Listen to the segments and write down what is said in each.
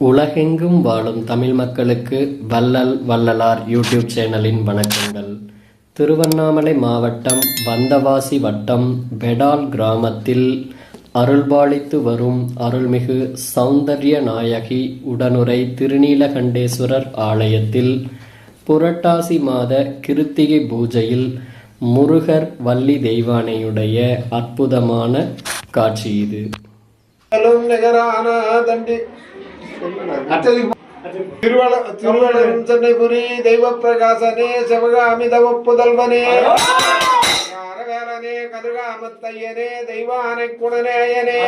உலகெங்கும் வாழும் தமிழ் மக்களுக்கு வள்ளல் வள்ளலார் யூடியூப் சேனலின் வணக்கங்கள். திருவண்ணாமலை மாவட்டம் வந்தவாசி வட்டம் பெடால் கிராமத்தில் அருள்பாலித்து வரும் அருள்மிகு சௌந்தர்ய நாயகி உடனுரை திருநீலகண்டேஸ்வரர் ஆலயத்தில் புரட்டாசி மாத கிருத்திகை பூஜையில் முருகர் வள்ளி தெய்வானையுடைய அற்புதமான காட்சி இது. நிகரான தண்டி திருவள திருவள்ளம் சென்னைபுரி தெய்வ பிரகாசனே சிவகாமி தவ புதல்வனே அரவேலனே கதிர்காமத்தையனே தெய்வானை குணநேயனே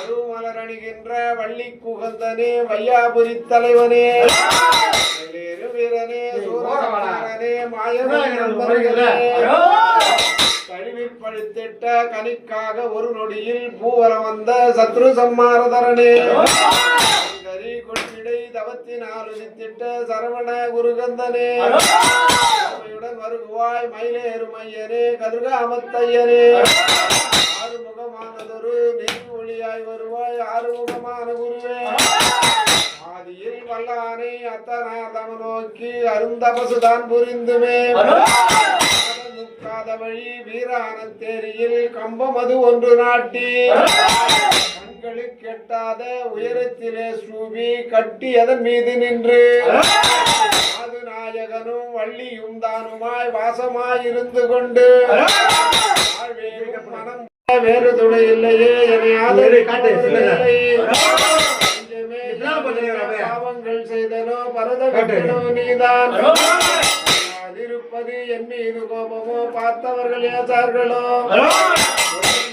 அருமலர் வள்ளி குகந்தனே வையாபுரி தலைவனே வீரனே சூரசம்ஹாரனே மாயவனே நண்பர்களே பழுத்திட்ட கனிக்காக ஒரு நொடியில் பூவரம் வந்த சத்ரு சம்மாரதரனே. கரி கொள்கிடை தவத்தினால் உதித்திட்ட சரவண குருகந்தனே. அவையுடன் வருகுவாய் மயிலேறு மையனே கதிர்காமத்தையனே ஆறுமுகமானதொரு நெறி வருவாய் ஆறுமுகமான குருவே. ஆதியில் வல்லானை அத்தனாதம நோக்கி அருந்தபசுதான் புரிந்துமே. முக்காத வழி வீரான தேரியில் கம்பமது ஒன்று நாட்டி. கண்களுக்கு எட்டாத உயரத்திலே சூவி கட்டி அதன் மீது நின்று. அது நாயகனும் வள்ளியும் தானுமாய் வாசமாய் இருந்து கொண்டு. மனம் வேறு துணை இல்லையே என்னை. நெஞ்சமே பாவங்கள் செய்தனோ பரத நீதான். மீது கோபமோ பார்த்தவர்கள் ஏசார்களோ?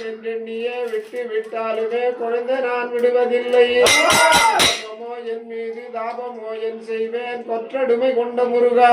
என்றெண்ணியே விட்டு விட்டாலுமே குழந்தை நான் விடுவதில்லை. கோபமோ என் மீது தாபமோ என் செய்வேன். கொற்றடுமை கொண்ட முருகா.